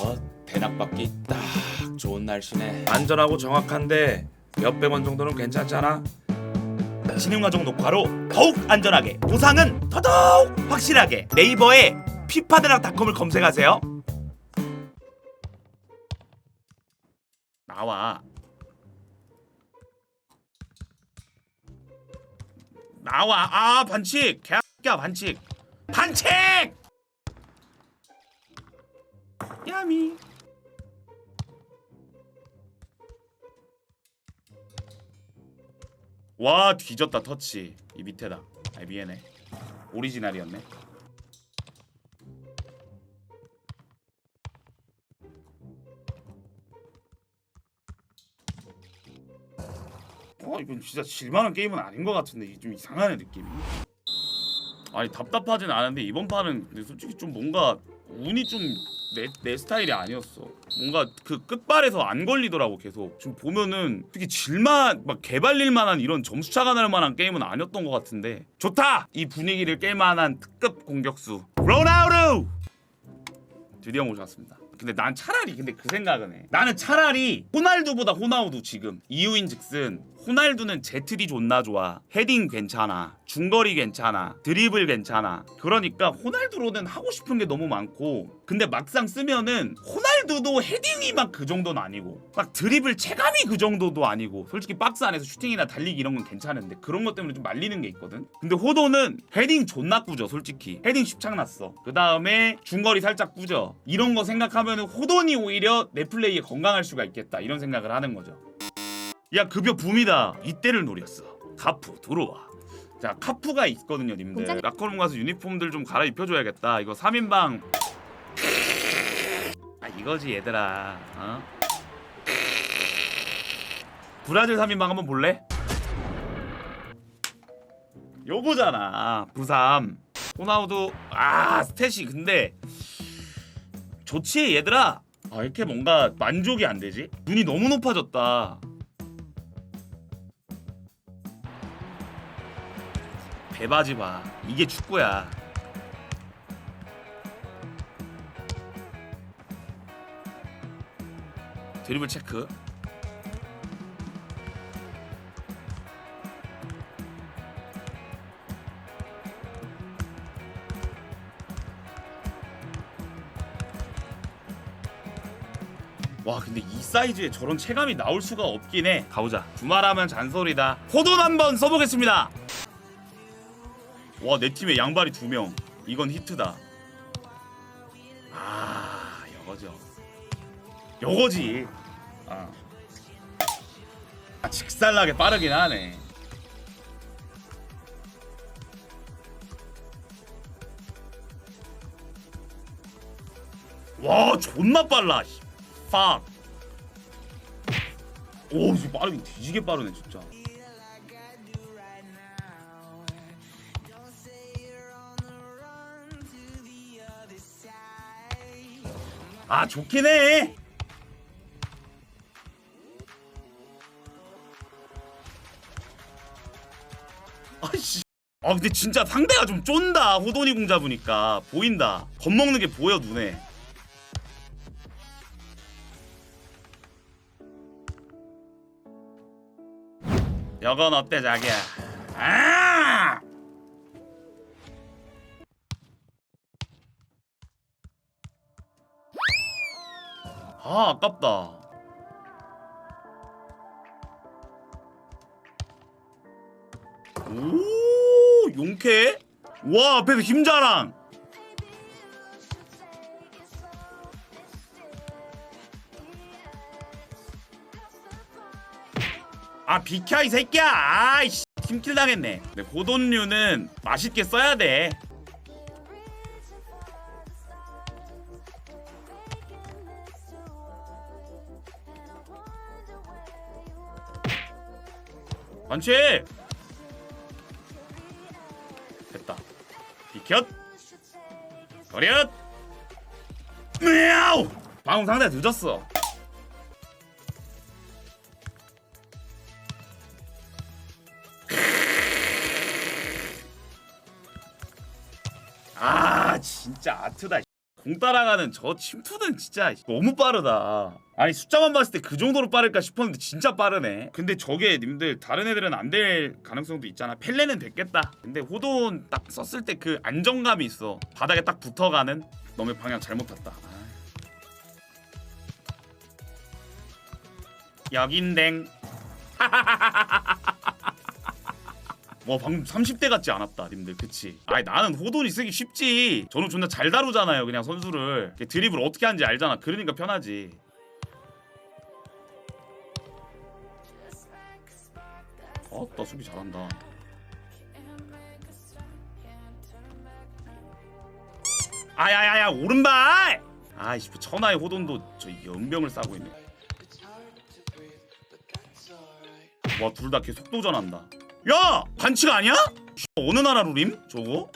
어, 대낙받기 딱 좋은 날씨네. 안전하고 정확한데 몇 백 원 정도는 괜찮잖아. 진흥 과정 녹화로 더욱 안전하게 보상은 더더욱 확실하게 네이버에 피파드락닷컴을 검색하세요. 나와. 나와. 아 반칙. 개야 반칙. 반칙. 야미. 와 뒤졌다 터치. 이 밑에다. 아 미안해. 오리지널이었네. 어 이건 진짜 질만한 게임은 아닌 것 같은데 이게 좀 이상하네 느낌이. 아니 답답하진 않은데 이번 판은 근데 솔직히 좀 뭔가 운이 좀 내 내 스타일이 아니었어. 뭔가 그 끝발에서 안 걸리더라고 계속. 지금 보면은 특히 질만 막 개발릴 만한 이런 점수 차가 날 만한 게임은 아니었던 것 같은데 좋다. 이 분위기를 깰 만한 특급 공격수 로나우루 드디어 모셨습니다. 근데 난 차라리 근데 그 생각은 해. 나는 차라리 호날두보다 호나우두 지금 이유인즉슨 호날두는 제트리 존나 좋아. 헤딩 괜찮아. 중거리 괜찮아. 드리블 괜찮아. 그러니까 호날두로는 하고 싶은 게 너무 많고 근데 막상 쓰면은 호날두도 헤딩이 막 그 정도는 아니고 막 드리블 체감이 그 정도도 아니고 솔직히 박스 안에서 슈팅이나 달리기 이런 건 괜찮은데 그런 것 때문에 좀 말리는 게 있거든. 근데 호도는 헤딩 존나 꾸져 솔직히. 헤딩 십창 났어. 그 다음에 중거리 살짝 꾸져. 이런 거 생각하면 호돈이 오히려 내 플레이에 건강할 수가 있겠다 이런 생각을 하는 거죠. 야 급여 붐이다. 이때를 노렸어. 카푸 들어와. 자 카푸가 있거든요 님들. 공장- 라커룸 가서 유니폼들 좀 갈아입혀줘야겠다. 이거 3인방. 아 이거지 얘들아. 어? 브라질 3인방 한번 볼래? 요거잖아. 부삼. 호나우두. 아 스탯이 근데 좋지 얘들아. 아 이렇게 뭔가 만족이 안 되지? 눈이 너무 높아졌다 배바지 봐. 이게 축구야. 드리블 체크. 와 근데 이 사이즈에 저런 체감이 나올 수가 없긴 해 가보자 주말하면 잔소리다 호돈 한번 써보겠습니다 와 내 팀에 양발이 두 명. 이건 히트다. 아 여거죠. 여거지. 아. 아 직살나게 빠르긴 하네. 와 존나 빨라. 씨. 팍. 오 이거 빠르긴 뒤지게 빠르네 진짜. 아 좋긴 해. 아씨. 아 근데 진짜 상대가 좀 쫀다 호돈이 공 잡으니까. 보인다. 겁먹는 게 보여 눈에. 여건 어때 자기야? 아 아 아깝다. 오 용케? 와 앞에서 힘자랑. 아 비켜 이 새끼야. 아이씨 팀킬 당했네. 근데 고돈류는 맛있게 써야 돼 반칙! 됐다. 비켰! 거렸! мя우 방금 상대 늦었어. 아 진짜 아트다 공 따라가는 저 침투는 진짜 너무 빠르다. 아니 숫자만 봤을 때 그 정도로 빠를까 싶었는데 진짜 빠르네. 근데 저게 님들 다른 애들은 안 될 가능성도 있잖아. 펠레는 됐겠다. 근데 호돈 딱 썼을 때 그 안정감이 있어. 바닥에 딱 붙어가는. 너의 방향 잘못. 아. 여긴댕. 와 방금 30대 같지 않았다 님들. 그치? 아니 나는 호돈이 쓰기 쉽지. 저는 존나 잘 다루잖아요 그냥 선수를. 드립을 어떻게 하는지 알잖아. 그러니까 편하지. 어나 수비 잘한다. 아야야야 오른발! 아이씨 천하의 호돈도 저 연병을 싸고 있네. 와 둘 다 계속 속도전한다 야 반칙 아니야? 어느 나라 룰임? 저거?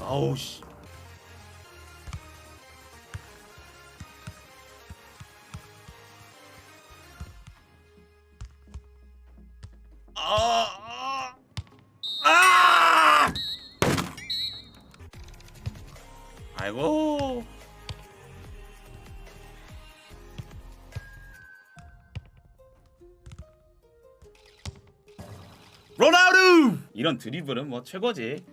아우 씨. 아! 아! 아! 아이고. 이런 드리블은 뭐 최고지.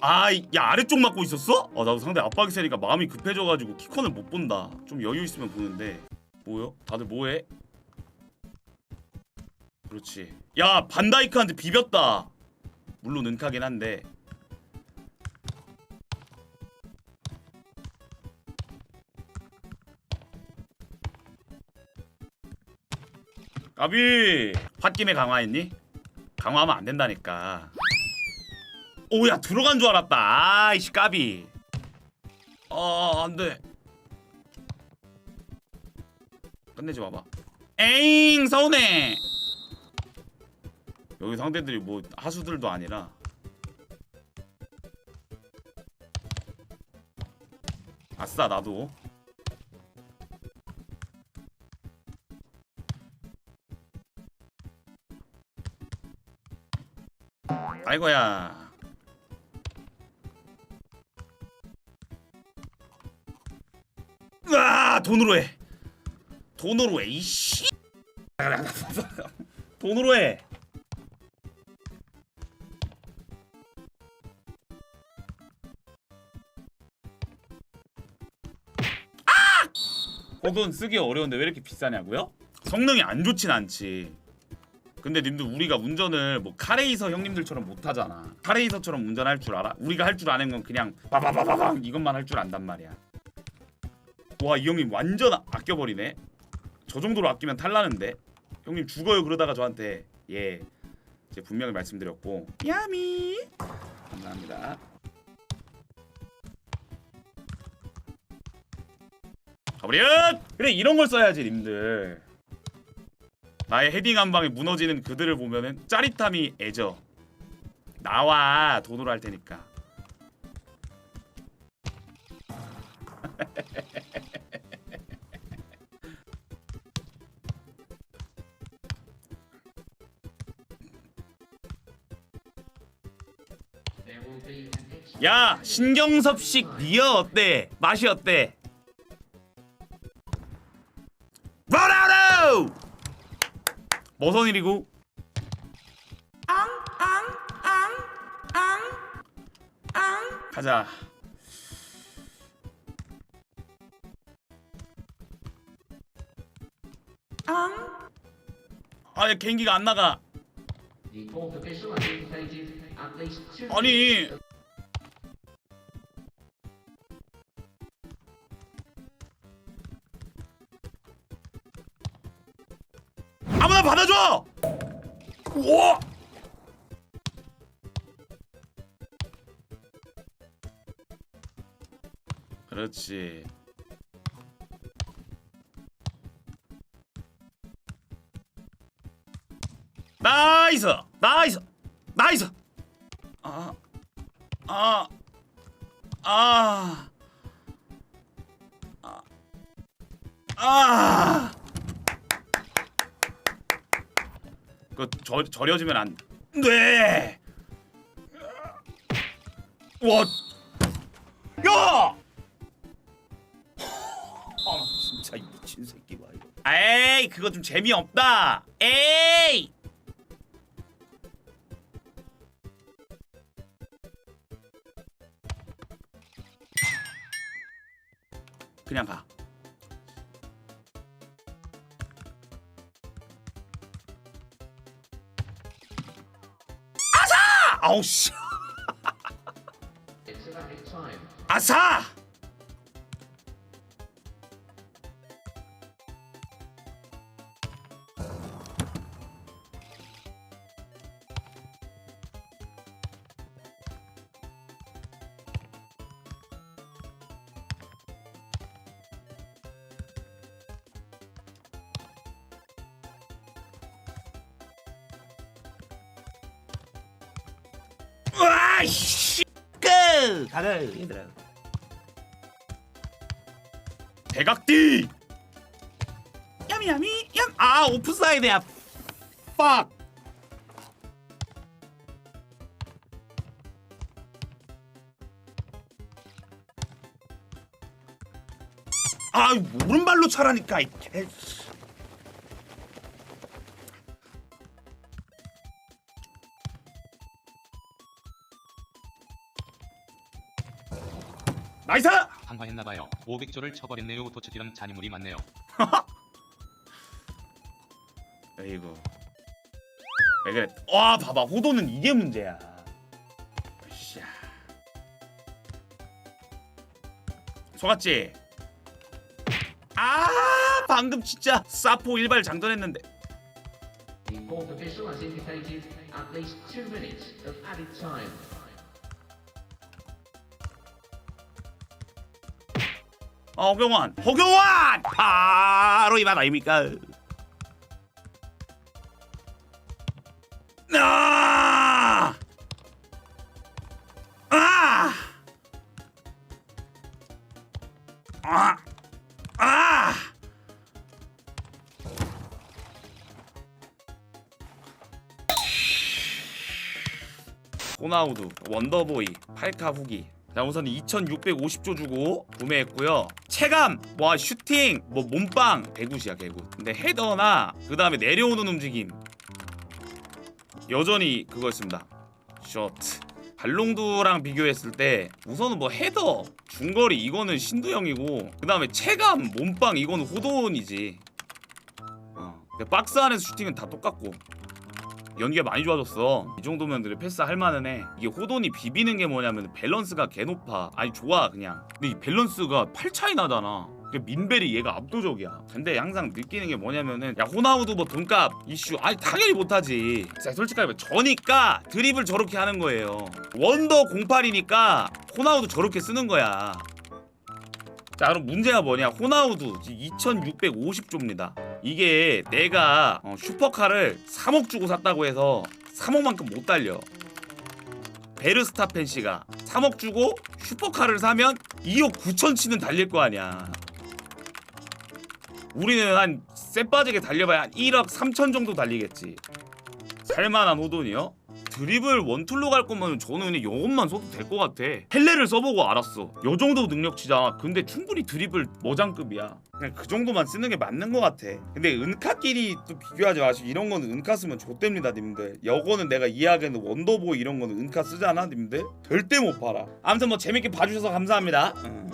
아, 야 아래쪽 맞고 있었어? 아 나도 상대 압박이 세니까 마음이 급해져가지고 키컨을 못 본다. 좀 여유 있으면 보는데. 뭐요? 다들 뭐해? 그렇지. 야 반다이크한테 비볐다. 물론 은카긴 한데. 까비 홧김에 강화했니? 강화하면 안 된다니까. 오야 들어간 줄 알았다. 아이씨 까비. 아 안돼. 끝내지 마봐. 에잉 서운해. 여기 상대들이 뭐 하수들도 아니라. 아싸 나도. 아이고야. 으아 돈으로 해 돈으로 해 이씨 돈으로 해 아! 호돈 쓰기 어려운데 왜 이렇게 비싸냐고요? 성능이 안 좋진 않지 근데 님들 우리가 운전을 뭐 카레이서 형님들처럼 못하잖아. 카레이서처럼 운전할 줄 알아? 우리가 할 줄 아는 건 그냥 바바바바방 이것만 할 줄 안단 말이야. 와 이 형님 완전 아- 아껴버리네. 저 정도로 아끼면 탈나는데? 형님 죽어요 그러다가 저한테. 예. 제가 분명히 말씀드렸고. 야미! 감사합니다. 가버려! 그래 이런 걸 써야지 님들 나의 헤딩 한 방에 무너지는 그들을 보면은 짜릿함이 애져 나와 돈으로 할 테니까. 야 신경섭식 니어 어때? 맛이 어때? 로나우 드! 뭐선 일이고? 앙앙앙앙앙 가자 아 개인기가 안 나가 fourth 아무나 받아줘! 우와! 그렇지 나이스 나이스 나이스 아, 아, 아. 아. 아. 그 저, 절여지면 안 돼. 와. 야! 아, 진짜 이 미친 새끼 봐 이거. 에이, 그거 좀 재미없다. 에이! 그냥 가. 아사! 아우 씨. It's about its time. 아사! 씨. 끝! 가자, 얘들아. 대각디! 야미야미 얌! 아 오프사이드야 빡! 아 오른발로 차라니까 이 개. 나이스! 한화했나봐요. 500조를 쳐버렸네요. 도치기는 잔인물이 많네요. 에이구 왜 그래 와 봐봐 호도는 이게 문제야 으쌰. 속았지? 아 방금 진짜 사포 일발 장전했는데 fourth official has indicated at least two minutes of added time. 허경환 허경환 바로 이 맛 아닙니까 아! 아! 아! 아! 호나우두 원더보이 8카 후기 자 우선 2650조 주고 구매했고요 체감 와 슈팅 뭐 몸빵 개굿이야 개굿 근데 헤더나 그 다음에 내려오는 움직임. 여전히 그거였습니다. 쇼트. 발롱두랑 비교했을 때 우선은 뭐 헤더 중거리 이거는 신두형이고 그 다음에 체감 몸빵 이거는 호돈이지. 어. 근데 박스 안에서 슈팅은 다 똑같고 연기가 많이 좋아졌어. 이 정도면 그래 패스 할 만은 해. 이게 호돈이 비비는 게 뭐냐면 밸런스가 개 높아. 아니 좋아 그냥. 근데 이 밸런스가 8 차이 나잖아. 그 민벨이 얘가 압도적이야. 근데 항상 느끼는 게 뭐냐면은 야 호나우두 뭐 돈값 이슈 아니 당연히 못하지. 자 솔직하게 말해 저니까 드립을 저렇게 하는 거예요. 원더 08이니까 호나우두 저렇게 쓰는 거야. 자 그럼 문제가 뭐냐? 호나우두 2650조입니다. 이게 내가 어, 슈퍼카를 3억 주고 샀다고 해서 3억만큼 못 달려. 베르스타펜 씨가 3억 주고 슈퍼카를 사면 2억 9천치는 달릴 거 아니야. 우리는 한 쎄 빠지게 달려봐야 한 1억 3천 정도 달리겠지. 살만한 호돈이요? 드립을 원툴로 갈 거면 저는 그냥 요것만 써도 될 것 같아. 헬레를 써보고 알았어. 요 정도 능력치잖아 근데 충분히 드립을 머장급이야. 그냥 그 정도만 쓰는 게 맞는 것 같아. 근데 은카끼리 또 비교하지 마시고 이런 거는 은카 쓰면 좆됩니다 님들. 요거는 내가 이해하기에는 원더보이 이런 거는 은카 쓰잖아 님들? 절대 못 팔아. 아무튼 뭐 재밌게 봐주셔서 감사합니다. 음.